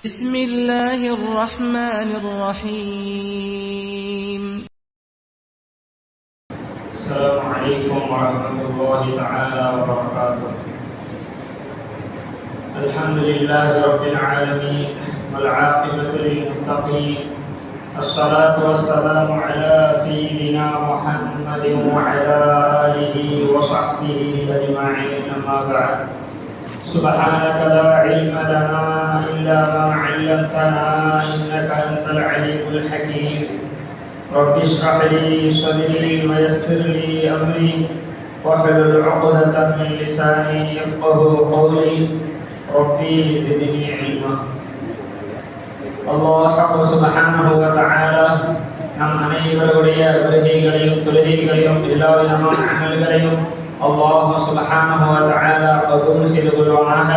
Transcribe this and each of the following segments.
بسم الله الرحمن الرحيم. السلام عليكم ورحمة الله تعالى وبركاته. الحمد لله رب العالمين والعاقبة للمتقين. الصلاة والسلام على سيدنا محمد وعلى آله وصحبه أجمعين. أما بعد. سبحانك لا علم لنا إلا ما علمتنا إنك أنت العليم الحكيم رب اشرح لي صدري ويسر لي امري واحلل عقدة من لساني يفقه قولي ربي زدني علما அல்லாஹ் ஹக்கு சுபஹானஹு வ தஆலா நம் அனைவருடைய வருகைகளையும் தொழுகைகளையும் எல்லா விதமான அமல்களையும் அல்லாஹ் சுபஹானஹு வ தஆலா கபூல் செய்து கொள்வானாக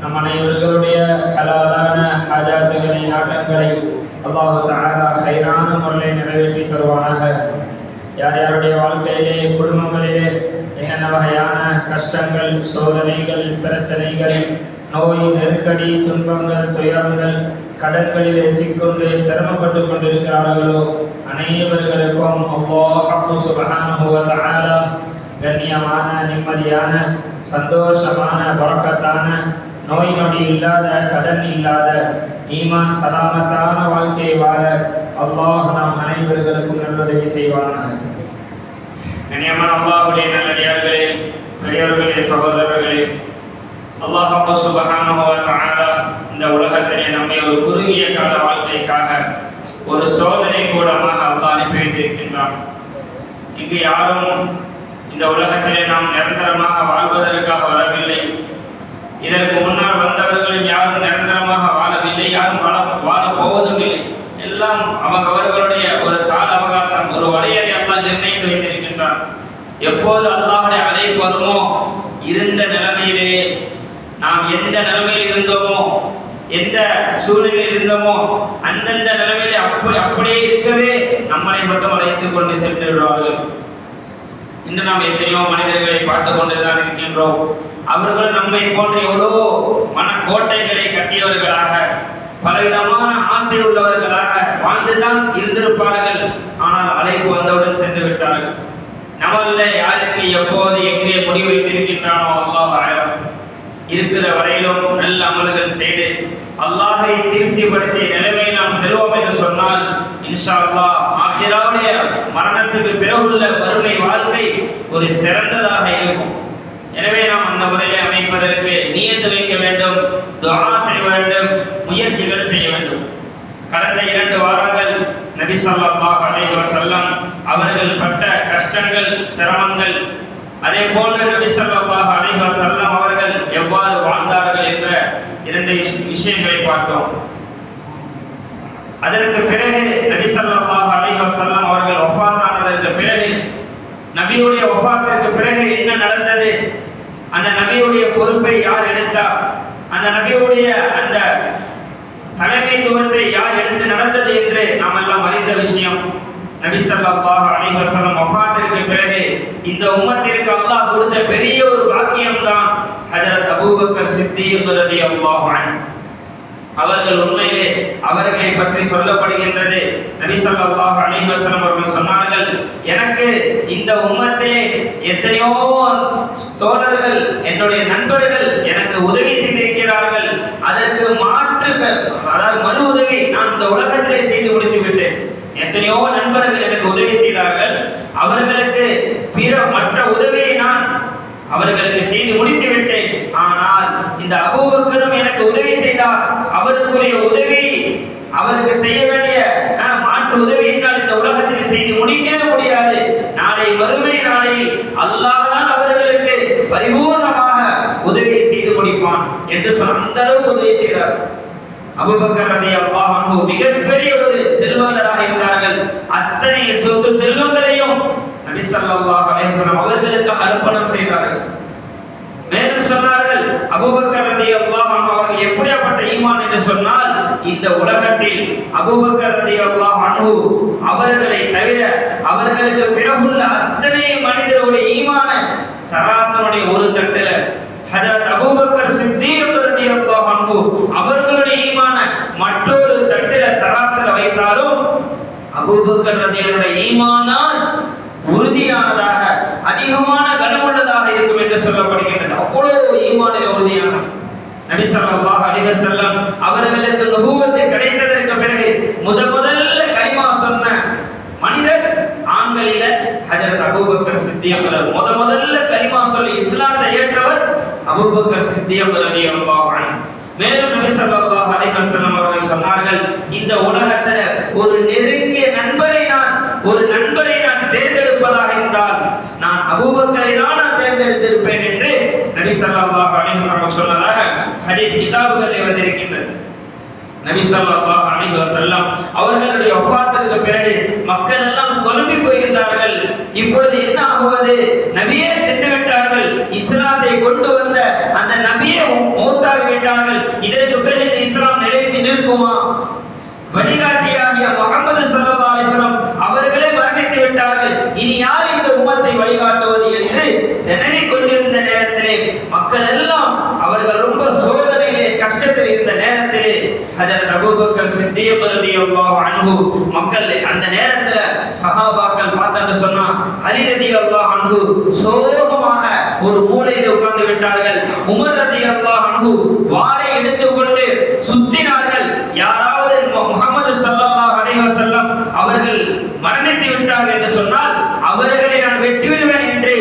நம் அனைவர்களுடைய ஹலாலான ஹஜாத்துகளை நாட்டங்களை அல்லாஹு தஆலா சைரான முறையில் நிறைவேற்றி தருவானாக. யார் யாருடைய வாழ்க்கையிலே குடும்பங்களிலே என்னென்ன வகையான கஷ்டங்கள் சோதனைகள் பிரச்சனைகள் நோய் நெருக்கடி துன்பங்கள் துயரங்கள் கடற்களிலே சிக்கொண்டு சிரமப்பட்டு கொண்டிருக்கிறார்களோ அனைவர்களுக்கும் அல்லாஹ் சுபஹானஹு வ தஆலா கண்ணியமான நிம்மதியான சந்தோஷமான வழக்கத்தான நோய் நொடி இல்லாத கடன் இல்லாத ஈமான் சலாமத்தான வாழ்க்கையை வாழ அல்லாஹ் நாம் அனைவர்களுக்கும் நல்லுதவி செய்வானாக. கண்ணியமான அல்லாஹுடைய நல்லடியார்களே பெரியவர்களே சகோதரர்களே அல்லாஹ் சுபஹானஹு இந்த உலகத்திலே நம்மை ஒரு குறுகிய கால வாழ்க்கைக்காக ஒரு சோதனை கூடமாக அல்லாஹ் அனுப்பி வைத்திருக்கின்றான். இங்கு யாரும் இந்த உலகத்திலே நாம் நிரந்தரமாக வாழ்வதற்காக வரவில்லை. இதற்கு முன்னால் வந்தவர்களும் யாரும் நிரந்தரமாக வாழவில்லை யாரும் வாழ வாழ போவதும் இல்லை எல்லாம் அவங்க அவர்களுடைய ஒரு கால அவகாசம் ஒரு வரையறை அல்லாஹ் நிர்ணயித்து வைத்திருக்கின்றார் எப்போது அல்லாஹுடைய அழைப்பு வருமோ இருந்த நிலைமையிலே நாம் எந்த நிலைமையில் இருந்தோமோ எந்த சூழ்நிலையில் இருந்தோமோ அந்தந்த நிலைமையிலே அப்படி அப்படியே இருக்கவே நம்மளை மட்டும் அழைத்துக் கொண்டு சென்று விடுவார்கள் இன்று நாம் எத்தனையோ மனிதர்களை பார்த்து கொண்டுதான் இருக்கின்றோம். அவர்கள் நம்மை போன்ற எவ்வளவோ மனக்கோட்டைகளை கட்டியவர்களாக பலவிதமான ஆசை உள்ளவர்களாக வாழ்ந்துதான் இருந்திருப்பார்கள். ஆனால் அழைப்பு வந்தவுடன் சென்று விட்டார்கள். நம்மள யாருக்கு எப்போது எங்கே முடிவு வைத்திருக்கின்றானோ அல்லாஹ் இருக்கிற வரையிலும் நல்ல அமல்கள் செய்து அல்லாஹை திருப்திப்படுத்திய நிலைமை நாம் செல்வோம் என்று சொன்னால் இன்ஷா அல்லாஹ் ஆசிராவுடைய மரணத்துக்கு பிறகுள்ள வறுமை வாழ்க்கை ஒரு சிறந்ததாக இருக்கும். எனவே நாம் அந்த முறையை அமைப்பதற்கு நியத்து வைக்க வேண்டும் துவா செய்ய வேண்டும் முயற்சிகள் செய்ய வேண்டும். கடந்த இரண்டு வாரங்கள் நபி சொல்லாஹ் அலைஹி வஸல்லம் அவர்கள் பட்ட கஷ்டங்கள் சிரமங்கள் அதே போன்று நபி சொல்லாஹ் அலைஹி வஸல்லம் அவர்கள் எவ்வாறு வாழ்ந்தார்கள் என்ற இரண்டு விஷயங்களை பார்த்தோம். அதற்கு பிறகு நபி சல்லாஹ் அலைஹி அவர்கள் ஒஃபாத்தானதற்கு பிறகு நபியுடைய ஒஃபாத்திற்கு பிறகு என்ன நடந்தது? அந்த நபியுடைய பொறுப்பை யார் எடுத்தார்? அந்த நபியுடைய அந்த தலைமைத்துவத்தை யார் எடுத்து நடந்தது என்று நாம் எல்லாம் அறிந்த விஷயம். நபி சல்லாஹ் அலைஹி வஸல்லம் வஃபாத்திற்கு பிறகு இந்த உம்மத்திற்கு அல்லாஹ் கொடுத்த பெரிய ஒரு பாக்கியம்தான். ஹஜரத் அபூபக்கர் சித்திக் ரலியல்லாஹு அன்ஹு. அவர்கள் உண்மையிலே அவர்களை பற்றி சொல்லப்படுகின்றது. நபி ஸல்லல்லாஹு அலைஹி வஸல்லம் அவர்கள் சொன்னார்கள் எனக்கு இந்த உம்மத்திலே எத்தனையோ தோழர்கள் என்னுடைய நண்பர்கள் எனக்கு உதவி செய்திருக்கிறார்கள். அதற்கு மாற்று அதாவது மறு உதவி நான் இந்த உலகத்திலே செய்து கொடுத்து விட்டேன். எத்தனையோ நண்பர்கள் எனக்கு உதவி செய்தார்கள். அவர்களுக்கு பிற மற்ற உதவியை நான் அவர்களுக்கு செய்து முடித்து இந்த அபூபக்கரும் எனக்கு உதவி செய்தார். அவருக்குரிய உதவி அவருக்கு செய்ய வேண்டிய மாற்று உதவி என்னால் இந்த உலகத்தில் செய்து முடிக்கவே முடியாது. நாளை வறுமை நாளை அல்லாஹ் அவர்களுக்கு பரிபூர்ணமாக உதவி செய்து முடிப்பான் என்று சொன்ன அந்த அளவுக்கு உதவி செய்தார். அபுபக்கர் ரலியல்லாஹு அன்ஹு மிகப்பெரிய ஒரு செல்வந்தராக இருந்தார்கள். அத்தனை சொத்து செல்வங்களையும் நபி ஸல்லல்லாஹு அலைஹி வஸல்லம் அவர்களுக்கு அர்ப்பணம் செய்தார்கள். மேலும் சொன்னார்கள். அபூபக்கர் ரதி அல்லாஹ் அவர்கள் எப்படியாப்பட்ட ஈமான் என்று சொன்னால் இந்த உலகத்தில் அபூபக்கர் ரதி அல்லாஹ் அனு அவர்களை தவிர அவர்களுக்கு பிறகுள்ள அத்தனை மனிதர்களுடைய ஈமான தராசனுடைய ஒரு தட்டுல. ஹஜரத் அபூபக்கர் சித்தீர் ரதி அல்லாஹ் அனு அவர்களுடைய ஈமான மற்றொரு தட்டுல தராசில் வைத்தாலும் அபூபக்கர் ரதியனுடைய ஈமானால் உறுதியானதாக அதிகமான கனமுள்ளதாக இருக்கும் என்று சொல்லப்படுகின்றது அவ்வளவு ஈமானில் உறுதியான நபி ஸல்லல்லாஹு அலைஹி வஸல்லம் அவர்களுக்கு நபுவத்து கிடைத்ததற்கு பிறகு முதல் முதல்ல கலிமா சொன்ன மனிதர் ஆண்களில ஹஜரத் அபூபக்கர் சித்தியக் முத முதல்ல கலிமா சொல்லி இஸ்லாத்தை ஏற்றவர் அபூபக்கர் சித்தியக் ரலியல்லாஹு அன்ஹு. மேலும் நபி ஸல்லல்லாஹு அலைஹி வஸல்லம் அவர்கள் சொன்னார்கள் இந்த உலகத்துல ஒரு நெருங்கிய நண்பரை நான் ஒரு நண்பரை நான் தேர்ந்தெடுப்பதாக இருந்தால் நான் அபூபக்கரை தான் தேர்ந்தெடுத்திருப்பேன் என்று நபி ஸல்லல்லாஹு அலைஹி வஸல்லம் சொன்னதாக ஹதீஸ் கிதாபுகளில் வந்திருக்கின்றது. நபி ஸல்லல்லாஹு அலைஹி வஸல்லம் அவர்களுடைய வஃபாத்திற்கு பிறகு மக்கள் எல்லாம் குழம்பி போயிருந்தார்கள். இப்பொழுது என்ன ஆகுவது? நபியே சென்று விட்டார்கள். இஸ்லாத்தை கொண்டு வந்த அந்த நபியே மூத்தாகி விட்டார்கள் இதற்கு பிறகு இஸ்லாம் நிலைத்து நிற்குமா? வழிகாட்டி முகமது ஸல்லல்லாஹு அலைஹி வஸல்லம் அவர்களே மரணித்து விட்டார்கள் இனி யார் இந்த உம்மத்தை வழிகாட்டுவது என்று திணறிக் கொண்டிருந்த நேரத்திலே மக்கள் எல்லாம் அவர்கள் ரொம்ப சோதனையிலே கஷ்டத்தில் இருந்த நேரத்திலே ஹஜரத் அபூபக்கர் சித்திக் ரலியல்லாஹு அன்ஹு மக்கள் அந்த நேரத்துல சஹாபாக்கள் பார்த்தன்னு சொன்னா அலி ரலியல்லாஹு அன்ஹு சோகமாக ஒரு மூலையில் உட்கார்ந்து விட்டார்கள். உமர் ரலியல்லாஹு அன்ஹு வாளை எடுத்துக்கொண்டு சுத்தினார்கள். யாராவது முகமது ஸல்லல்லாஹு அலைஹி வஸல்லம் அவர்கள் மரணித்து விட்டார்கள் என்று சொன்னால் அவர்களை நான் வெட்டி விடுவேன் என்று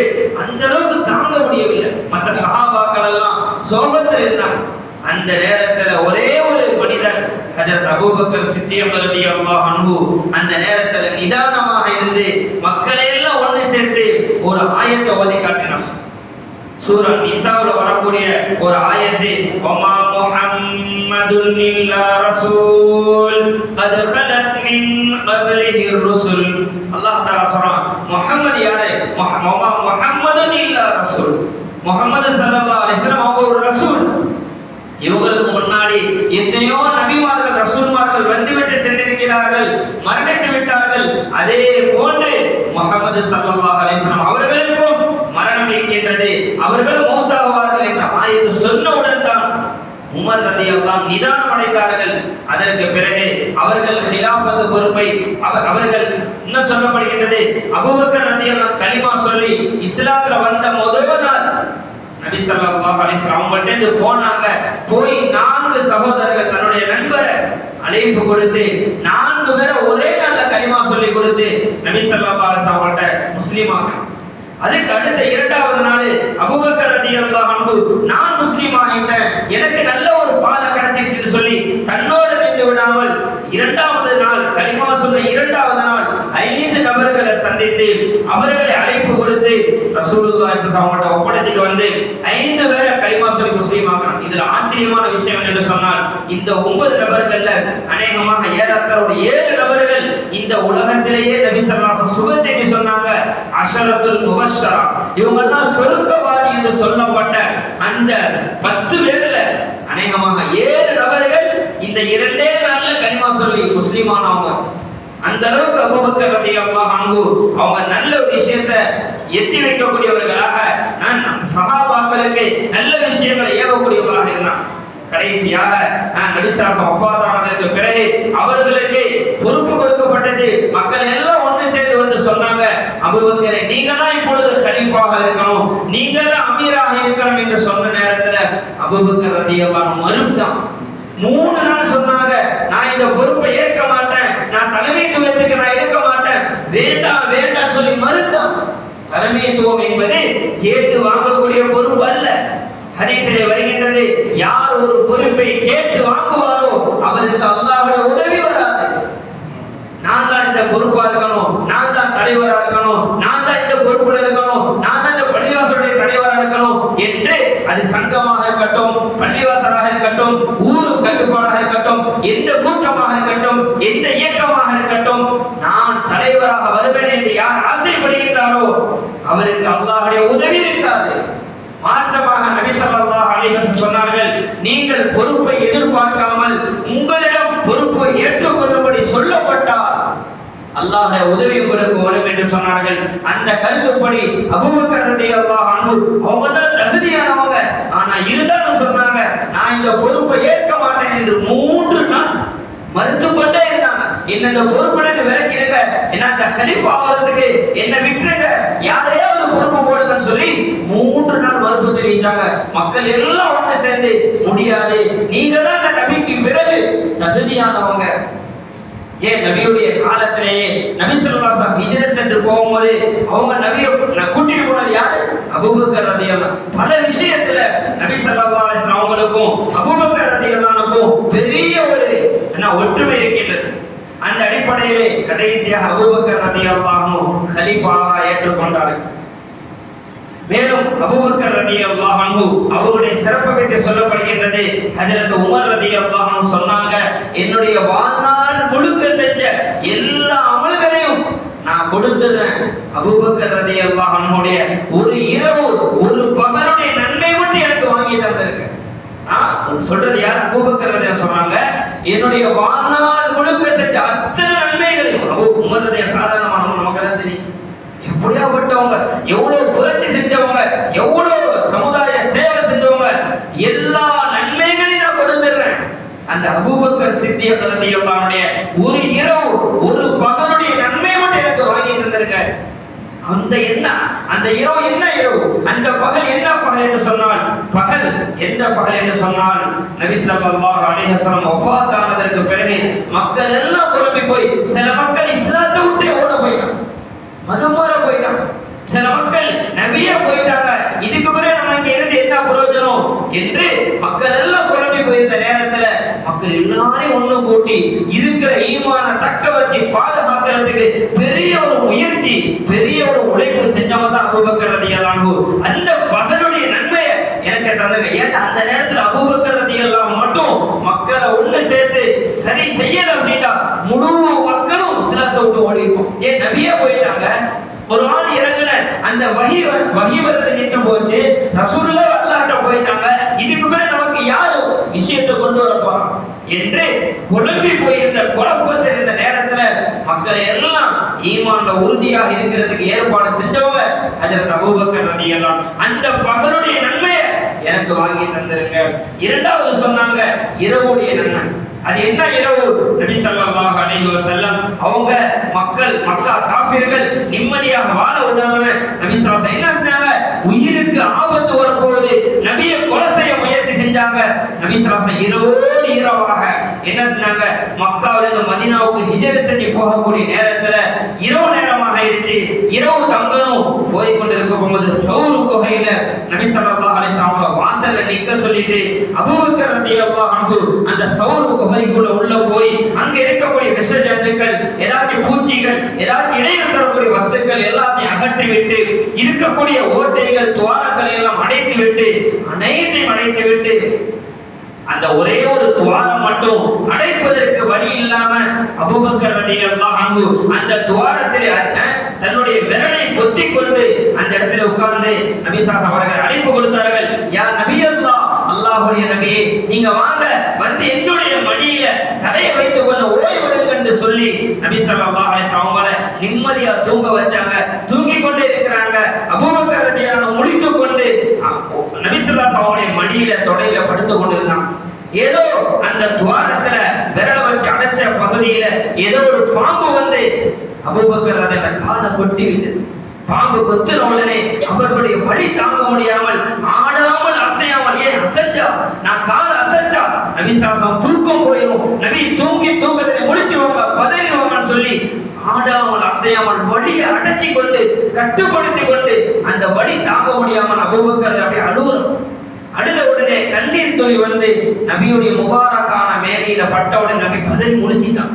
அந்த அளவுக்கு தாங்க முடியவில்லை. மற்ற சஹாபாக்கள் எல்லாம் சோகத்தில் இருந்தாங்க அந்த நேரத்துல ஒரே ஒரு மனிதர் ஹஜரத் அபூபக்கர் சித்தியம் ரதி அல்லாஹ் அன்பு அந்த நேரத்துல நிதானமாக இருந்து மக்களை எல்லாம் ஒண்ணு சேர்த்து ஒரு ஆயத்தை ஓதி காட்டினான். சூரன் நிசாவுல வரக்கூடிய ஒரு ஆயத்து ஒமா முஹம்மதுன் இல்லா ரசூல் கத் ஹலத் மின் கப்லிஹி ருசுல் அல்லாஹ் தஆலா சொல்றான் முஹம்மது யாரு ஒமா முஹம்மதுன் இல்லா ரசூல் முஹம்மது ஸல்லல்லாஹு அலைஹி வஸல்லம் ஒரு ரசூல் இவங்களுக்கு முன்னாடி எத்தனையோ நபிமார்கள் ரசூல்மார்கள் வந்துவிட்டு சென்றிருக்கிறார்கள் மரணித்து விட்டார்கள். அதே போன்று முகமது ஸல்லல்லாஹு அலிஸ்லாம் அவர்களுக்கும் மரணம் இருக்கின்றது அவர்கள் மூத்தாவார்கள் என்ற ஆயத்து சொன்னவுடன் தான் உமர் ரதியெல்லாம் நிதானம் அடைந்தார்கள். அதற்கு பிறகு அவர்கள் சிலாபத்து பொறுப்பை அவர் அவர்கள் என்ன சொல்லப்படுகின்றது? அபுபக்கர் ரதியெல்லாம் கலிமா சொல்லி இஸ்லாத்துல வந்த முதல் நாள் நபி ஸல்லல்லாஹு அலைஹி வஸல்லம் அவங்கள்ட்ட போனாங்க. போய் நான்கு சகோதரர்கள் தன்னுடைய நண்பரை அழைப்பு கொடுத்து நான்கு பேரை ஒரே நல்ல கலிமா சொல்லி கொடுத்து நபி ஸல்லல்லாஹு அலைஹி வஸல்லம் அவங்கள்ட்ட முஸ்லீமாக. அதுக்கு அடுத்த இரண்டாவது நாள் அபூபக்கர் ரலியல்லாஹு அன்ஹு நான் முஸ்லீம் ஆகிட்டேன் எனக்கு நல்ல ஒரு பாதை கிடைச்சிருச்சுன்னு சொல்லி தன்னோடு நின்று விடாமல் இரண்டாவது நாள் கலிமா சொன்ன இரண்டாவது நாள் ஐந்து நபர்களை சந்தித்து அவர்களை அழைப்பு கொடுத்து ரசூலுல்லாஹி ஒப்படைச்சிட்டு வந்து ஐந்து பேரை கலிமா சொல்லி முஸ்லீம் ஆக்கணும் இதுல ஆச்சரியமான விஷயம் என்று சொன்னால் இந்த ஒன்பது நபர்கள்ல அநேகமாக ஏறத்தாழ ஒரு ஏழு நபர்கள் இந்த உலகத்திலேயே நபி ஸல்லல்லாஹு அலைஹி செய்தி சொன்னாங்க. அஷரத்துல் முபஷ்ஷரா. இவங்க எல்லாம் சொர்க்கவாதி என்று சொல்லப்பட்ட அந்த பத்து பேர்ல அநேகமாக ஏழு நபர்கள் இந்த இரண்டே நாள்ல கனிமா சொல்லி முஸ்லீமானவங்க அந்த அளவுக்கு அபூபக்கர் அல்லாஹ் அன்ஹு அவங்க நல்ல ஒரு எத்தி வைக்கக்கூடியவர்களாக நான் சகாபாக்களுக்கு நல்ல விஷயங்களை ஏவக்கூடியவர்களாக இருந்தான். கடைசியாக நான் நபிசாசம் ஒப்பாதானதற்கு பிறகு அவர்களுக்கு பொறுப்பு கொடுக்கப்பட்டது. மக்கள் எல்லாம் ஒன்று சேர்ந்து வந்து சொன்னாங்க அபுபக்கரை நீங்க தான் இப்பொழுது சரிப்பாக இருக்கணும் நீங்க தான் அமீராக இருக்கணும் என்று சொன்ன நேரத்துல அபுபக்கர் ரதி அல்லாஹ் மறுத்தான். மூணு நாள் சொன்னாங்க நான் இந்த பொறுப்பை ஏற்க நான் தலைமைத்துவத்துக்கு நான் இருக்க மாட்டேன். வேண்டாம் வேண்டாம் சொல்லி மறுத்தான். தலைமைத்துவம் என்பது கேட்டு வாங்கக்கூடிய பொறுப்பு அல்ல. ஹதீஸிலே வருகின்றது யார் ஒரு பொறுப்பை கேட்டு வாங்குவாரோ அவருக்கு அல்லாஹ்வுடைய உதவி வராது. நான் தான் இந்த பொறுப்பா இருக்கணும் நான் தான் தலைவரா இருக்கணும் நான் தான் இந்த பொறுப்புல இருக்கணும் நான் தான் இந்த பள்ளிவாசலுடைய தலைவரா இருக்கணும் என்று அது சங்கமாக இருக்கட்டும் பள்ளிவாசலாக இருக்கட்டும் ஊர் கட்டுப்பாடாக இருக்கட்டும் எந்த கூட்டமாக இருக்கட்டும் எந்த இயக்கமாக இருக்கட்டும் நான் தலைவராக வருவேன் என்று யார் ஆசைப்படுகின்றாரோ அவருக்கு அல்லாஹுடைய உதவி இருக்காது. மாற்றமாக நபிசல்லாஹ் ஸல்லல்லாஹு சொன்னார்கள் நீங்கள் பொறுப்பை எதிர்பார்க்காமல் உங்களிடம் பொறுப்பை ஏற்றுக்கொள்ளும்படி சொல்லப்பட்டால் அல்லாஹ் உதவி உங்களுக்கு வரும் என்று சொன்னார்கள். அந்த கருத்துப்படி அபூபக்கர் ரலியல்லாஹு அனு அவங்க தான் தகுதியானவங்க. ஆனா இருந்தாலும் சொன்னாங்க நான் இந்த பொறுப்பை ஏற்க மாட்டேன் என்று மூன்று நாள் மறுத்துக்கொண்டே இருந்தாங்க என்ன விளக்கிடுங்க என்ன செழிப்பு ஆகிறதுக்கு என்ன விட்டுருங்க. யாரையாவது பொறுப்பு போடுங்கன்னு சொல்லி மூன்று நாள் மறுப்பு தெரிவிச்சாங்க. மக்கள் எல்லாம் ஒன்று சேர்ந்து முடியாது. நீங்க தான் அந்த நபிக்கு பிறகு தகுதியானவங்க. ஏன் நபியுடைய காலத்திலேயே நபி ஸல்லல்லாஹு அலைஹி சென்று போகும்போது அவங்க நபிய கூட்டிட்டு போனது யாரு? அபூபக்கர் ரதியெல்லாம் பல விஷயத்துல நபி ஸல்லல்லாஹு அவங்களுக்கும் அபுபக்கர் ரலியல்லாஹுக்கும் பெரிய ஒரு என்ன ஒற்றுமை இருக்கின்றது. அந்த அடிப்படையிலே கடைசியாக அபூபக்கர் ரலியல்லாஹு கலீஃபாவாக ஏற்றுக்கொண்டார். மேலும் அபூபக்கர் ரலியல்லாஹு அன்ஹு அவருடைய சிறப்பை பற்றி சொல்லப்படுகின்றது. ஹஜரத் உமர் ரலியல்லாஹு அன்ஹு சொன்னாங்க என்னுடைய வாழ்நாள் முழுக்க செஞ்ச எல்லா அமல்களையும் நான் கொடுத்துறேன். அபூபக்கர் ரதி அன்ஹுடைய ஒரு இரவு ஒரு பகலுடைய நன்மை மட்டும் எனக்கு வாங்கி தந்திருக்கு. சொல்றது யார்? அபூபக்கர் ரலியல்லாஹு சொன்னாங்க என்னுடைய வாழ் முழுக்க செஞ்ச அத்தனை நன்மைகளையும் அபூ உமர் ரலியல்லாஹு சாதாரணமானவங்க நமக்கு தான் தெரியும் எப்படியாப்பட்டவங்க எவ்வளவு புரட்சி செஞ்சவங்க எவ்வளவு சமுதாய சேவை செஞ்சவங்க எல்லா நன்மைகளையும் நான் கொடுத்துடுறேன் அந்த அபூபக்கர் சித்திய ரலியல்லாஹுடைய ஒரு இரவு ஒரு பகலுடைய நன்மை மட்டும் எனக்கு வாங்கி இருந்திருக்க. அந்த என்ன? அந்த இரவு என்ன இரவு? அந்த பகல் என்ன பகல் என்று சொன்னால் பகல் எந்த பகல் என்று சொன்னால் நபி ஸல்லல்லாஹு அலைஹி வஸல்லம் வஃபாத் ஆனதற்கு பிறகு மக்கள் எல்லாம் குழம்பி போய் சில மக்கள் இஸ்லாத்தை விட்டு ஓட போயிட்டாங்க. மதம் மாற போயிட்டாங்க. சில மக்கள் நபியா போயிட்டாங்க. இதுக்கு பிறகு நம்ம இங்க இருந்து என்ன பிரயோஜனம்? என்று மக்கள் எல்லாம் குழம்பி போயிருந்த நேரத்துல மக்கள் எல்லாரையும் ஒண்ணு கூட்டி இருக்கிற ஈமான தக்க வச்சு பாதுகாக்கிறதுக்கு பெரிய ஒரு முயற்சி பெரிய ஒரு உழைப்பு செஞ்சவன் தான் அபூபக்கர் ரலியல்லாஹு அந்த பகலுடைய நன்மையை எனக்கு தந்தங்க. ஏன்னா அந்த நேரத்துல அபூபக்கர் எல்லாம் மட்டும் மக்களை ஒண்ணு சேர்த்து சரி செய்யல அப்படின்னா முழு மக்களும் சிலத்தை விட்டு ஓடி இருக்கும் ஏன் நபியே போயிட்டாங்க. ஒரு ஆள் இறங்கின அந்த வகி வகி வரது நின்று போச்சு. ரசூலுல்லாஹ் அல்லாஹ்ட்ட போயிட்டாங்க. இதுக்கு மேல நமக்கு விஷயத்தை கொண்டு வர போறான் என்று குழம்பி போயிருந்த குழப்பத்தில் இருந்த நேரத்துல மக்களை எல்லாம் ஈமான்ல உறுதியாக இருக்கிறதுக்கு ஏற்பாடு செஞ்சவங்க அதில் அபூபக்கர் ரலியல்லாஹு அந்த பகலுடைய நன்மையை எனக்கு வாங்கி தந்திருங்க. இரண்டாவது சொன்னாங்க இரவுடைய நன்மை. அது என்ன இரவு? நபி ஸல்லல்லாஹு அலைஹி வஸல்லம் அவங்க மக்கள் மக்கா காபிர்கள் நிம்மதியாக வாழ விடாம நபி ஸல்லல்லாஹு என்ன செஞ்சாங்க? உயிருக்கு ஆபத்து வரும்போது நபியை கொலை செஞ்சாங்க. நபி ஸல்லல்லாஹு அலைஹி வஸல்லம் இரவோடு இரவாக என்ன செஞ்சாங்க மக்காவிலிருந்து மதினாவுக்கு ஹிஜர் செஞ்சு போகக்கூடிய நேரத்துல இரவு நேரம் ஆயிடுச்சு. இரவு தங்கணும். போய் கொண்டிருக்கும் போது சௌரு குகையில நபி சல்லா அலைஹி வஸல்லம் வாசல்ல நிக்க சொல்லிட்டு அபூபக்கர் ரலியல்லாஹு அன்ஹு அந்த சௌரு குகைக்குள்ள உள்ள போய் அங்க இருக்கக்கூடிய விஷ ஜந்துக்கள் ஏதாச்சும் பூச்சிகள் ஏதாச்சும் இடையில் தரக்கூடிய வஸ்துக்கள் எல்லாத்தையும் அகற்றி விட்டு இருக்கக்கூடிய ஓட்டைகள் துவாரங்களை எல்லாம் அடைத்து விட்டு அனைத்தையும் அடைத்து விட்டு அந்த ஒரே ஒரு துவாரம் மட்டும் அடைப்பதற்கு வழி இல்லாம அபுபக்கர் ரலியல்லாஹு அந்த துவாரத்தில் தன்னுடைய விரலை பொத்தி கொண்டு அந்த இடத்துல உட்கார்ந்து நபிசாஸ் அவர்கள் அழைப்பு கொடுத்தார்கள். யா நபி அல்லாஹ் அல்லாஹுடைய நபியே நீங்க வாங்க வந்து என்னுடைய மடியில தலையை வைத்துக் கொண்டு ஓய்வெடுங்க என்று சொல்லி நபி சல்லா அவங்கள நிம்மதியா தூங்க வச்சாங்க. தூங்கி கொண்டே இருக்கிறாங்க அபூபக்கர் ரலியல்லாஹு முடித்து கொண்டு அஹ், நபி ஸல்லல்லாஹு மடியில தொடையில படுத்து கொண்டிருந்தான் ஏதோ அந்த துவாரத்துல விரல வச்சு அடைச்ச பகுதியில ஏதோ ஒரு பாம்பு வந்து அபூபக்கர் அதை காதை கொட்டி விட்டது பாம்பு கொத்துன உடனே அவர்களுடைய வழி தாங்க முடியாமல் ஆடாமல் அசையாமல் ஏன் அசைஞ்சா? நான் காலை அசைஞ்சா? நபி சாசம் தூக்கம் போயிடும் நபி தூங்கி தூக்கத்தை முடிச்சுவாங்க பதறிவாங்கன்னு சொல்லி ஆடாமல் அசையாமல் வலியை அடக்கி கொண்டு கட்டுப்படுத்தி கொண்டு அந்த வலி தாங்க முடியாமல் அபூபக்கர் அப்படியே அழுகுறோம் அழுத உடனே கண்ணீர் துளி வந்து நபியுடைய முபாரக்கான மேலையில பட்ட உடனே நபி பதறி முடிச்சிட்டான்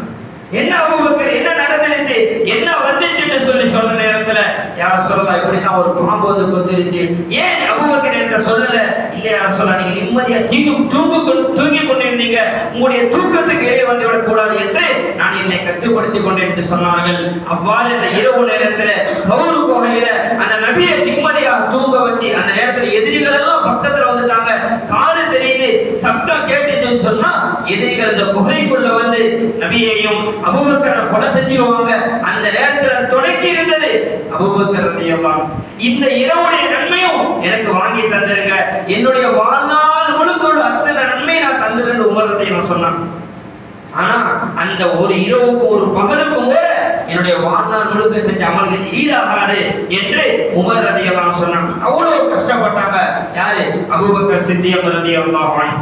என்ன அபூபக்கர் என்ன நடந்துச்சு என்ன வந்துச்சுன்னு சொல்லி சொன்ன நேரத்துல யார் சொல்லலாம் இப்படின்னா ஒரு பாம்பு வந்து கொத்திருச்சு. ஏன் அபூபக்கர் என்ற சொல்லல? இல்ல யார் சொல்ல நீங்க நிம்மதியா தீங்கு தூங்கு தூங்கி கொண்டிருந்தீங்க. உங்களுடைய தூக்கத்துக்கு ஏறி வந்து விடக்கூடாது என்று நான் என்னை கட்டுப்படுத்தி கொண்டேன் என்று சொன்னார்கள். அவ்வாறு இந்த இரவு நேரத்துல கௌரு கோகையில அந்த நபியை நிம்மதியாக தூங்க வச்சு அந்த நேரத்துல எதிரிகள் எல்லாம் பக்கத்துல வந்துட்டாங்க. காது தெரியுது சப்தம் கேட்டுச்சுன்னு சொன்னா எதிரிகள் அந்த குகைக்குள்ள வந்து நபியையும் அபுபக்கரை கொலை செஞ்சிருவாங்க. அந்த நேரத்துல தொடக்கி இருந்தது அபூபக்கர் இந்த இரவுடைய நன்மையும் எனக்கு வாங்கி தந்திருங்க. என்னுடைய வாழ்நாள் முழுக்க அத்தனை நன்மை நான் தந்துருன்னு உமரத்தை நான் சொன்னான். ஆனா அந்த ஒரு இரவுக்கு ஒரு பகலுக்கும் கூட என்னுடைய வாழ்நாள் முழுக்க செஞ்ச அமல்கள் ஈடாகாது என்று உமர் ரதி எல்லாம் சொன்னாங்க அவ்வளவு கஷ்டப்பட்டாங்க. யாரு? அபூபக்கர் சித்தியம் ரதியெல்லாம்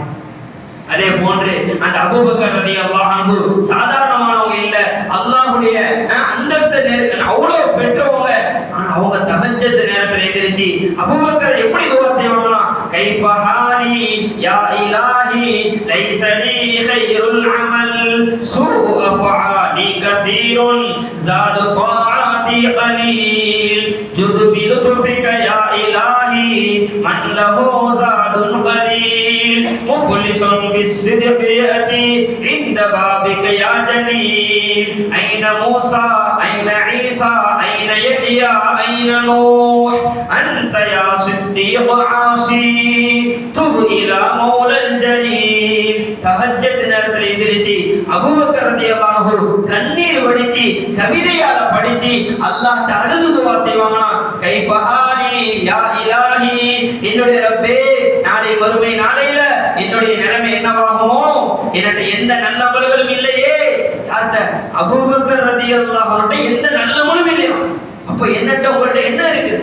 அதே போன்று அந்த அபுபக்கர் ரதி எல்லாம் சாதாரணமானவங்க இல்ல. அல்லாஹுடைய அஹ், அந்தஸ்து அவ்வளவு பெற்றவங்க. ஆனா அவங்க தகஞ்சத்து நேரத்தில் எந்திரிச்சு அபூபக்கர் எப்படி துவா செய்வாங்களா كيف حالي يا إلهي ليس لي خير العمل سوء أفعالي كثير زاد طاعتي قليل جد بلطفك يا إلهي من له زاد قليل مفلس بالصدق يأتي عند بابك يا جليل أين موسى أين عيسى أين يحيى أين نوح أنت يا صديق عاصي تب إلى مولى الجليل تهجد நேரத்தில் எந்திரிச்சு அபூபக்கர் ரலியல்லாஹு அன்ஹு கண்ணீர் வடிச்சு கவிதையால படிச்சு அல்லாஹ்ட்ட அழுது துவா செய்வாங்களாம் கைஃபஹாலி யா இலாஹி என்னுடைய ரப்பே நாளை வறுமை நாளையில என்னுடைய நிலைமை என்னவாகுமோ? என்னட்ட எந்த நல்ல அமல்களும் இல்லையே. யார்கிட்ட? அபூபக்கர் ரலியல்லாஹு எந்த நல்ல இல்லையா. அப்போ என்னட்ட உங்கள்ட்ட என்ன இருக்குது?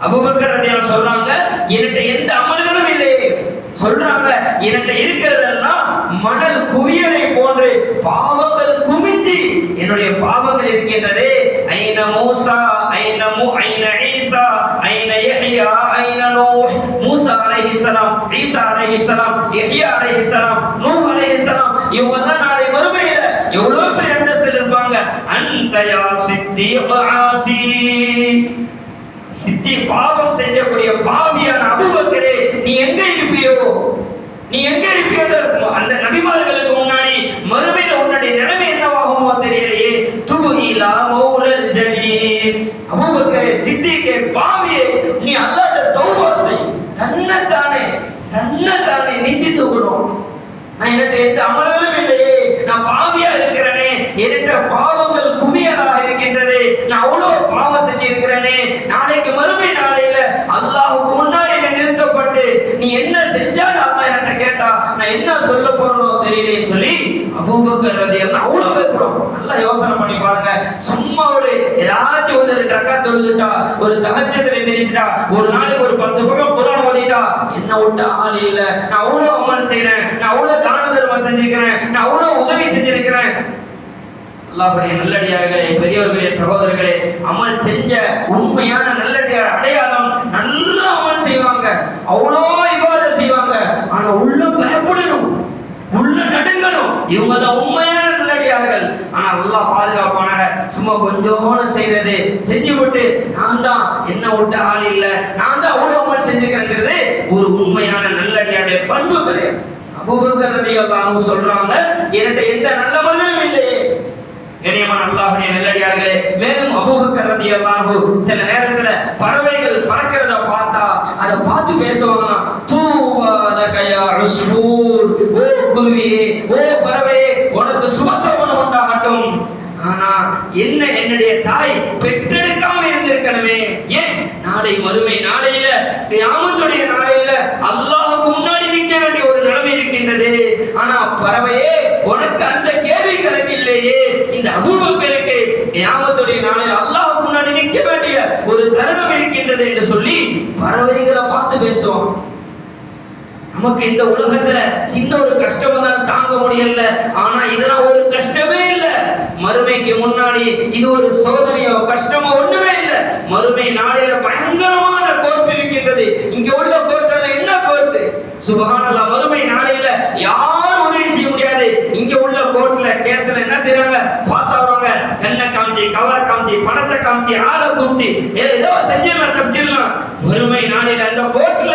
அபூபக்கர் ரலியல்லாஹு சொல்றாங்க என்னட்ட எந்த அமல்களும் இல்லையே. சொல்றாங்க எனக்கு இருக்கிறதெல்லாம் மணல் குவியலை போன்று பாவங்கள் குமித்து என்னுடைய பாவங்கள் இருக்கின்றது. ஐன மூசா ஐன மு ஐன ஈசா ஐன யஹ்யா ஐன நூஹ். மூசா அலைஹிஸ்ஸலாம் ஈசா அலைஹிஸ்ஸலாம் யஹ்யா அலைஹிஸ்ஸலாம் நூஹ் அலைஹிஸ்ஸலாம் இவங்க எல்லாம் நாளை மறுமையில எவ்வளவு பேர் அந்தஸ்தில் இருப்பாங்க அந்த சித்தி ஆசி. சித்தி பாவம் செய்யக்கூடிய பாவியான அபுபக்கரே நீ எங்க இருப்பியோ? நீ எங்க இருப்பியோ அந்த நபிமார்களுக்கு முன்னாடி மறுமையில உன்னுடைய நிலைமை என்னவாகுமோ தெரியலையே. துபு இலா மௌலல் ஜலீல். அபூபக்கரே பாவியே நீ அல்ல நான் என்கிட்ட எந்த அமலும் இல்லையே நான் பாவியா இருக்கிறேனே. என்கிட்ட பாவங்கள் குமியலாக இருக்கின்றது. நான் அவ்வளவு பாவம் செஞ்சிருக்கிறேனே. நாளைக்கு மறுமை நாளையில அல்லாஹுக்கு முன்னாடி நிறுத்தப்பட்டு நீ என்ன செஞ்சாலும் நான் என்ன சொல்ல போறோம் தெரியலையே சொல்லி அபூபக்கர் ரலியல்லாஹு அவ்வளவு பேசுறோம் நல்லா யோசனை பண்ணி பாருங்க. சும்மா ஒரு ஏதாச்சும் ஒரு ரெண்டு ரக்கா தொழுதுட்டா ஒரு தகச்சத்துல தெரிஞ்சுட்டா ஒரு நாளைக்கு ஒரு பத்து பக்கம் குரான் ஓதிட்டா என்ன விட்ட ஆள் இல்ல. நான் அவ்வளவு அமல் செய்யறேன் நான் அவ்வளவு தான தர்மம் செஞ்சிருக்கிறேன். நான் அவ்வளவு உதவி செஞ்சிருக்கிறேன். அல்லாஹுடைய நல்லடியார்களே பெரியவர்களே சகோதரர்களே அமல் செஞ்ச உண்மையான நல்லடியார் அடையாளம் நல்ல அமல் செய்வாங்க. அவ்வளோ இவாத செய்வாங்க. ஆனா உள்ள பயப்படணும் உள்ள நடுங்கணும் இவங்க தான் உண்மையான நல்லடியார்கள். ஆனா அல்லாஹ் பாதுகாப்பானாக சும்மா கொஞ்சோன்னு செய்யறது செஞ்சு விட்டு நான் தான் என்ன விட்ட ஆள் இல்ல நான் தான் அவ்வளவு செஞ்சுக்கிறேங்கிறது ஒரு உண்மையான நல்லடியாடைய பண்பு கிடையாது. அபூபக்கர் ரலியல்லாஹு சொல்றாங்க என்கிட்ட எந்த நல்ல மனிதனும் இல்லையே கண்ணியமான அல்லாஹுடைய நல்லடியார்களே மேலும் அபூபக்கர் ரலியல்லாஹு சில நேரத்துல பறவைகள் பறக்கிறத பார்த்தா அதை பார்த்து பேசுவாங்க தூவாத கையா உஸ்பூர் குருவியே ஓ பறவையே உனக்கு சுபசோபனம் உண்டாகட்டும். ஆனா என்ன என்னுடைய தாய் பெற்றெடுக்காம இருந்திருக்கணுமே? ஏன்? நாளை வறுமை நாளையில கியாமத்துடைய நாளையில அல்லாஹுக்கு முன்னாடி நிற்க வேண்டிய ஒரு நிலைமை இருக்கின்றது. ஆனா பறவையே உனக்கு அந்த கேள்வி கணக்கில்லையே இல்லையே. இந்த பேருக்கு கியாமத்துடைய நாளையில் அல்லாஹுக்கு முன்னாடி நிற்க வேண்டிய ஒரு தருணம் இருக்கின்றது என்று சொல்லி பறவைகளை பார்த்து பேசுவோம் நமக்கு இந்த உலகத்துல சின்ன ஒரு கஷ்டம் தான் தாங்க முடியல. ஆனா இதெல்லாம் ஒரு கஷ்டமே இல்ல. மறுமைக்கு முன்னாடி இது ஒரு சோதனையோ கஷ்டமோ ஒண்ணுமே இல்ல. மறுமை நாளையில பயங்கரமான கோர்ட்டு இருக்கின்றது. இங்க உள்ள கோர்ட்டுல என்ன கோர்ட்டு சுபஹானல்லாஹ் மறுமை நாளையில யாரும் உதவி செய்ய முடியாது. இங்க உள்ள கோர்ட்ல கேஸ்ல என்ன செய்யறாங்க பாஸ் ஆகுறாங்க கண்ணை காமிச்சு கவரை காமிச்சு பணத்தை காமிச்சு ஆளை காமிச்சு ஏதோ செஞ்சிடலாம் தப்பிச்சிடலாம். மறுமை நாளையில அந்த கோர்ட்ல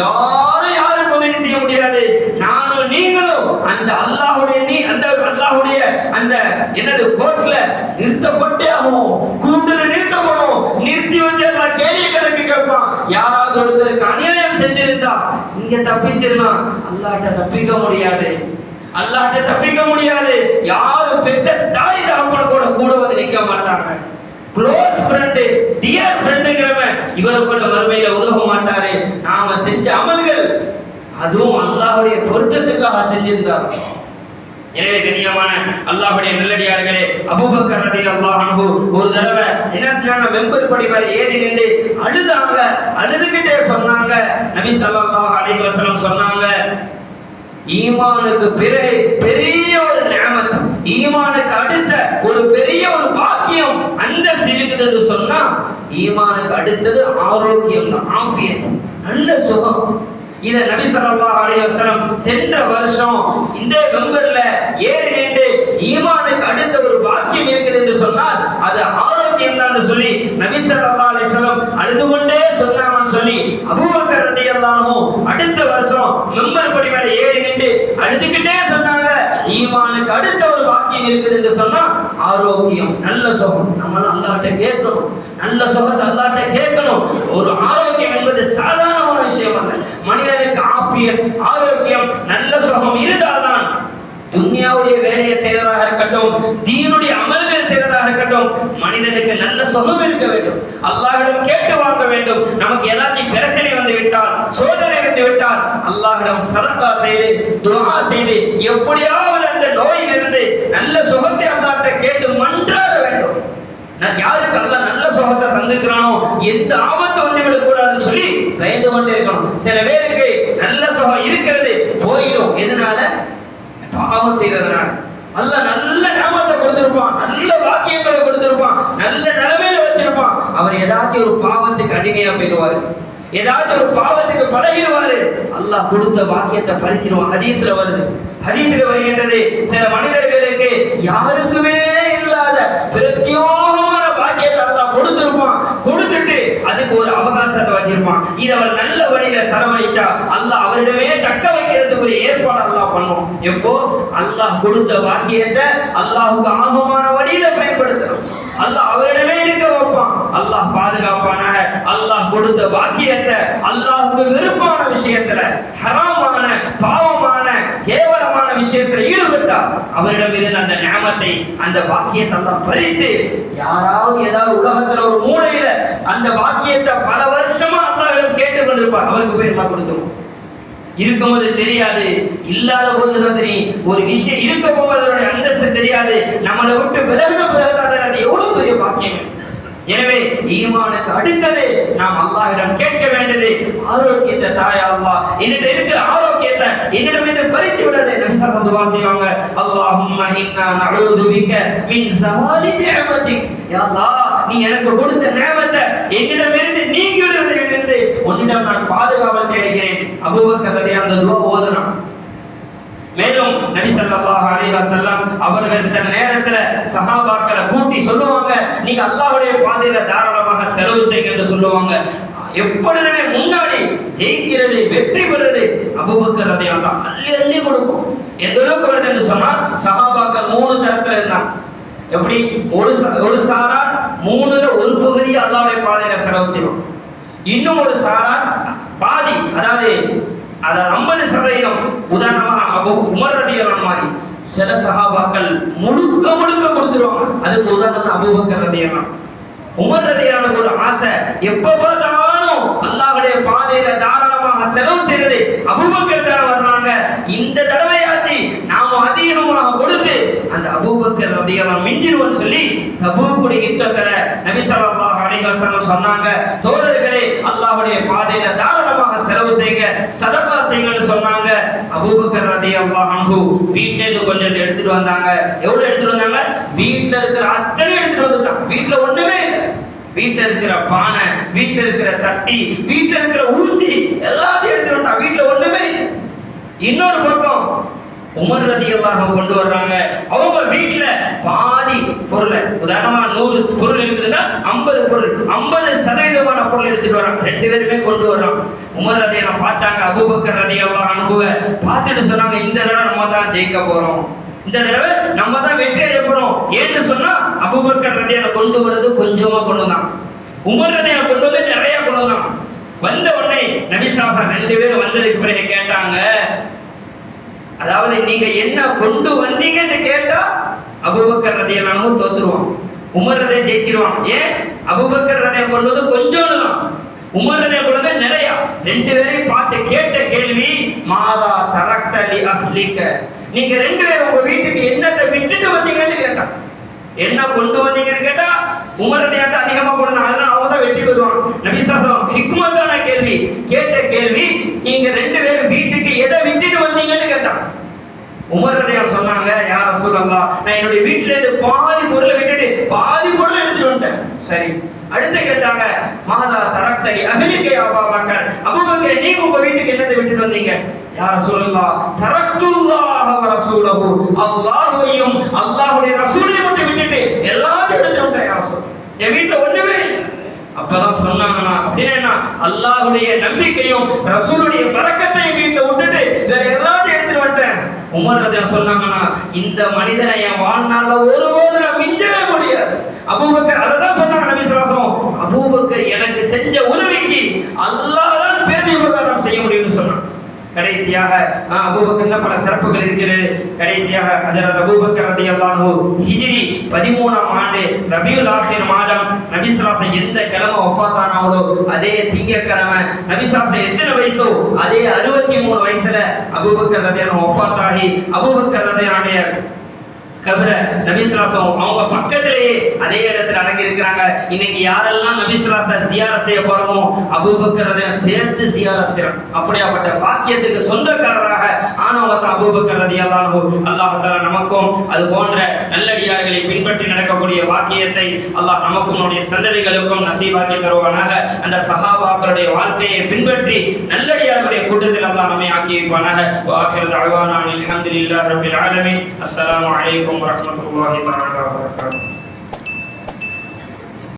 யாரும் யாரும் என்ன செய்ய முடியாது? நானும் நீங்களும் அந்த அல்லாஹுடைய நீ அந்த அல்லாஹுடைய அந்த என்னது கோர்ட்ல நிறுத்தப்பட்டே ஆகும் கூண்டுல நிறுத்தப்படும். நிறுத்தி வச்சு எல்லாம் கேள்வி கணக்கு கேட்பான். யாராவது ஒருத்தருக்கு அநியாயம் செஞ்சிருந்தா இங்க தப்பிச்சிடலாம் அல்லாட்ட தப்பிக்க முடியாது. அல்லாட்ட தப்பிக்க முடியாது. யாரும் பெற்ற தாய் தகப்பன் கூட கூட வந்து நிக்க மாட்டாங்க. க்ளோஸ் ஃப்ரெண்டு டியர் ஃப்ரெண்டுங்கிறவன் இவர் கூட மறுமையில உதவ மாட்டாரு. நாம செஞ்ச அமல்கள் அதுவும் அல்லாஹுடைய பொருத்தத்துக்காக செஞ்சிருந்தார். எனவே கண்ணியமான அல்லாஹுடைய நல்லடியார்களே அபூபக்கர் அல்லா அன்ஹு ஒரு தடவை என்ன செஞ்சாங்க மெம்பர் படி மேல ஏறி நின்று அழுதாங்க அழுதுகிட்டே சொன்னாங்க. நபி சல்லாஹ் அலைஹி சொன்னாங்க ஈமானுக்கு பிறகு பெரிய ஒரு நியமத் ஈமானுக்கு அடுத்த ஒரு பெரிய ஒரு பாக்கியம் அந்த இருக்குது சொன்னா ஈமானுக்கு அடுத்தது ஆரோக்கியம் தான் ஆஃபியத் நல்ல சுகம். இத நபி சொல்லா அலைஹி சென்ற வருஷம் இந்த மெம்பர்ல ஏறி நின்று ஈமானுக்கு அடுத்த ஒரு பாக்கியம் இருக்குது என்று சொன்னால் அது ஆரோக்கியம் தான் சொல்லி நபி சல்லா அலைஹி அழுது கொண்டே சொன்னாங்கன்னு சொல்லி அபூபக்கர் ரலியல்லாஹு அடுத்த வருஷம் மெம்பர் படி மேல ஏறி நின்று அழுதுகிட்டே சொன்னாங்க. ஈமானுக்கு அடுத்த ஒரு வாக்கியம் இருக்குது என்று சொன்னா ஆரோக்கியம் நல்ல சுகம். நம்ம அல்லாட்ட கேட்கணும். நல்ல சுகத்தை அல்லாட்ட கேட்கணும். ஒரு ஆரோக்கியம் என்பது சாதாரணமான விஷயம் அல்ல மனிதனுக்கு ஆப்பியம் ஆரோக்கியம் நல்ல சுகம் இருந்தால்தான் துன்யாவுடைய வேலையை செய்யறதாக இருக்கட்டும் தீனுடைய அமல்கள் செய்யறதாக இருக்கட்டும் மனிதனுக்கு நல்ல சுகம் இருக்க வேண்டும். அல்லாஹிடம் கேட்டு வாங்க வேண்டும். நமக்கு ஏதாச்சும் பிரச்சனை வந்து விட்டால் சோதனை வந்து விட்டால் அல்லாஹிடம் சரத்தா செய்து துவா செய்து எப்படியாவது அந்த நோயிலிருந்து நல்ல சுகத்தை அல்லாட்ட கேட்டு மன்றாட வேண்டும். நான் யாருக்கு நல்ல நல்ல சுகத்தை தந்திருக்கிறானோ எந்த ஆபத்து வந்து விடக்கூடாதுன்னு சொல்லி பயந்து கொண்டே இருக்கணும் சில பேருக்கு நல்ல சுகம் இருக்கிறது போயிடும். எதனால? பாவம் செய்யறதுனால அல்ல நல்ல நாமத்தை கொடுத்திருப்பான் நல்ல வாக்கியங்களை கொடுத்திருப்பான் நல்ல நிலைமையில வச்சிருப்பான். அவர் ஏதாச்சும் ஒரு பாவத்துக்கு அடிமையா போயிடுவாரு. ஏதாச்சும் ஒரு பாவத்துக்கு பழகிடுவாரு. அல்லாஹ் கொடுத்த வாக்கியத்தை பறிச்சிருவான் ஹதீஸ்ல வருது. ஹதீஸ்ல வருகின்றது சில மனிதர்களுக்கு யாருக்குமே இல்லாத பிரத்யோகமான வாக்கியத்தை அல்லாஹ் கொடுத்திருப்பான். கொடுத்துட்டு அதுக்கு ஒரு அவகாசத்தை வச்சிருப்பான். இது அவர் நல்ல வழியில செலவழிச்சா அல்லாஹ் அவரிடமே தக்க ஏற்பாடு அல்லாஹ் பண்ணும் எப்போ? அல்லாஹ் கொடுத்த வாக்கியத்தை அல்லாஹுக்கு ஆகமான வழியில பயன்படுத்தணும் அல்லாஹ் அவரிடமே இருக்க வைப்பான். அல்லாஹ் பாதுகாப்பானாக. அல்லாஹ் கொடுத்த வாக்கியத்தை அல்லாஹுக்கு விருப்பமான விஷயத்துல ஹராமான பாவமான கேவலமான விஷயத்துல ஈடுபட்டா அவரிடம் இருந்த அந்த ஞாபகத்தை அந்த வாக்கியத்தை எல்லாம் பறித்து யாராவது ஏதாவது உலகத்துல ஒரு மூலையில அந்த வாக்கியத்தை பல வருஷமா அல்லாஹிடம் கேட்டு கொண்டிருப்பார் அவருக்கு போய் எல்லாம் கொடுத்துருவோம் இருக்கும்போது தெரியாது. இல்லாத போது தெரியும் ஒரு விஷயம் இருக்க போது அந்தஸ்து தெரியாது. நம்மளை விட்டு விலகின பிறகு அது எவ்வளவு பெரிய பாக்கியம். எனவே ஈமானுக்கு அடுத்தது நாம் அல்லாஹிடம் கேட்க வேண்டியது ஆரோக்கியத்தை தாயா அல்லா. என்னிடம் இருக்கிற ஆரோக்கியத்தை என்னிடம் இருந்து பறிச்சு விடாது நபி ஸல்லல்லாஹு வாசிவாங்க செய்வாங்க. அல்லாஹும்ம இன்னா நஊது மின் சவாலி நிஅமதிக் யா அல்லாஹ் நீ எனக்கு கொடுத்த நியமத்தை என்னிடமிருந்து நீங்கிவிடுவதிலிருந்து உன்னிடம் நான் பாதுகாவல் தேடுகிறேன். அபூபக்கர் அந்த துவா ஓதுறான். மேலும் நபி ஸல்லல்லாஹு அலைஹி வஸல்லம் அவர்கள் சில நேரத்துல சஹாபாக்களை கூட்டி சொல்லுவாங்க நீங்க அல்லாஹ்வுடைய பாதையில தாராளமாக செலவு செய்யுங்க என்று சொல்லுவாங்க. எப்பொழுதுமே முன்னாடி ஜெயிக்கிறது வெற்றி பெறுறது அபவக்கரதையான தான் அள்ளி அள்ளி கொடுக்கும் எந்த அளவுக்கு வருது என்று சொன்னா சஹாபாக்கள் மூணு தரத்துல இருந்தான் எப்படி? ஒரு ச- ஒரு சாரா மூணுல ஒரு பகுதி அல்லாவுடைய பாதையில செலவு செய்வோம் இன்னும் ஒரு சாரா பாதி அதாவது அத ஐம்பது சதவீதம். உதாரணமா அப்போ உமர் ரதியான மாதிரி சில சகாபாக்கள் முழுக்க முழுக்க கொடுத்துருவாங்க. அதுக்கு உதாரணம் அபூபக்கர் ரதியான உமர் ரதியான ஒரு ஆசை எப்ப பார்த்தாலும் அல்லாஹ்வுடைய பாதையில தாராளமாக செலவு செய்யறது அபூபக்கர் தான் வர்றாங்க. இந்த தடவையாச்சு நாம அதிகமாக கொடுத்து அந்த அபூபக்கர் ரதியான மிஞ்சிருவோம்னு சொல்லி தபூக்குடைய யுத்தத்துல நபி ஸல்லல்லாஹு அலைஹி சொன்னாங்க தோழர்களே அல்லாவுடைய பாதையில தாராளமாக சதகா செய்யுங்கன்னு சொன்னாங்க. அபூபக்கர் ரலியல்லாஹு அன்ஹு வீட்ல இருந்து கொஞ்சம் எடுத்துட்டு வந்தாங்க. எவ்வளவு எடுத்துட்டு வந்தாங்க? வீட்ல இருக்கிற அத்தனை எடுத்துட்டு வந்துட்டாங்க வீட்ல ஒண்ணுமே இல்லை. வீட்டுல இருக்கிற பானை வீட்டுல இருக்கிற சட்டி வீட்டுல இருக்கிற ஊசி எல்லாத்தையும் எடுத்துட்டு வந்தாங்க வீட்டுல ஒண்ணுமே இல்லை. இன்னொரு பக்கம் உமர் ரலியல்லாஹு கொண்டு வர்றாங்க. அவங்க வீட்டுல பாதி பொருளை உதாரணமா நூறு பொருள் இருக்குதுன்னா ஐம்பது பொருள் ஐம்பது சதவீதமான பொருள் எடுத்துட்டு வரான் ரெண்டு பேருமே கொண்டு வர்றான் உமர் ரலியல்லாஹு பார்த்தாங்க அபுபக்கர் ரதி எல்லாம் அனுபவ பார்த்துட்டு சொன்னாங்க இந்த தடவை நம்ம தான் ஜெயிக்க போறோம். இந்த தடவை நம்ம தான் வெற்றி அடைய போறோம். ஏன்னு சொன்னா அபூபக்கர் ரதியை கொண்டு வரது கொஞ்சமா கொண்டு வந்தான். உமர் ரதியை கொண்டு வந்து நிறைய கொண்டு வந்தான். வந்த உடனே நபிசாசா ரெண்டு பேரும் வந்ததுக்கு பிறகு கேட்டாங்க அதாவது நீங்க என்ன கொண்டு வந்தீங்கன்னு கேட்டா அபூபக்கர் ரதியல்லாஹு தோத்துருவான். உமர் ரதை ஜெயிச்சிருவான். ஏன்? அபூபக்கர் ரதியை கொண்டு வந்து கொஞ்சம் தான் உமர் ரதியை கொண்டு வந்து ரெண்டு பேரையும் பார்த்து கேட்ட கேள்வி மாதா தரக்தலி அஹ்லிக்க. நீங்க ரெண்டு பேரும் உங்க வீட்டுக்கு என்னத்தை விட்டுட்டு வந்தீங்கன்னு கேட்டான். என்ன கொண்டு வந்தீங்கன்னு கேட்டா உமரதையாட்ட அதிகமா கொண்டு அதெல்லாம் அவங்க தான் வெற்றி பெறுவான். நபிசாசம் ஹிக்மத்தான கேள்வி. கேட்ட கேள்வி நீங்க ரெண்டு பேரும் வீட்டுக்கு எதை விட்டுட்டு வந்தீங்கன்னு கேட்டான் உமரதையா சொன்னாங்க யார சொல்லலாம் நான் என்னுடைய வீட்டுல இருந்து பாதி பொருளை விட்டுட்டு பாதி பொருளை எடுத்துட்டு வந்துட்டேன். சரி. அடுத்து கேட்டாங்க மாதா தரக்தடி அகலிக்கை அபாபாக்கர் அபுபக்கர் நீங்க உங்க வீட்டுக்கு என்னத்தை விட்டுட்டு வந்தீங்க? யார சொல்லலாம் தரக்துல்லாஹ வ ரசூலஹு. அல்லாஹ்வையும் அல்லாஹ்வுடைய ரசூலையும் மட்டும் விட்டுட்டு எல்லாத்தையும் எடுத்துட்டு வந்தேன் யார சொல்ல என் வீட்டுல ஒண்ணுமே அப்பதான் சொன்னாங்கன்னா அப்படின்னா அல்லாஹுடைய அல்லாஹ்வுடைய நம்பிக்கையும் ரசூலுடைய பறக்கத்தையும் வீட்டுல விட்டுட்டு வேற எல்லாரும் உமர் ரஜா சொன்னாங்கன்னா இந்த மனிதனை என் வாழ்நாள ஒருபோது நான் மிஞ்சவே முடியாது. அபூபக்கர் அதான் சொன்னாங்க நபி சுவாசம் அபூபக்கர் எனக்கு செஞ்ச உதவிக்கு அல்லாதான் தான் நான் உபகாரம் செய்ய முடியும்னு சொன்னான் கடைசியாக அபூபக்கர்ல பல சிறப்புகள் இருக்கிறது. கடைசியாக அதில் அபூபக்கர் ரலியல்லாஹு ஹிஜ்ரி 13ஆம் ஆண்டு ரபியுல் ஆசிர் மாதம் நபி எந்த கிழமை வஃபாத் அதே திங்கக்கிழமை நபி எத்தனை வயசோ அதே 63 வயசுல அபூபக்கர் ரலியல்லாஹு ஒஃபாத்தாகி அபூபக்கர் ரலியல்லாஹு கபர நபிசுலாசம் அவங்க பக்கத்திலேயே அதே இடத்துல அடங்கி இருக்கிறாங்க இன்னைக்கு யாரெல்லாம் நபிசுலாச சியார செய்ய போறோமோ அபூபக்கர் அதை சேர்த்து சியார செய்யறோம் அப்படியாப்பட்ட பாக்கியத்துக்கு சொந்தக்காரராக ஆனவங்க தான் அல்லாஹோ ரதி அல்லாஹால நமக்கும் அது போன்ற நல்லடியார்களை பின்பற்றி நடக்கக்கூடிய வாக்கியத்தை அல்லாஹ் நமக்கும் நம்முடைய சந்ததிகளுக்கும் நசீபாக்கி தருவானாக. அந்த சகாபாக்களுடைய வாழ்க்கையை பின்பற்றி நல்லடியார்களுடைய கூட்டத்தில் அல்லாஹ் நம்மை ஆக்கி வைப்பானாக வாக்கிர தஅவானா அல்ஹம்துலில்லாஹி ரப்பில் ஆலமீன். அஸ்ஸலாமு அலைக்கும் warahmatullahi wabarakatuh.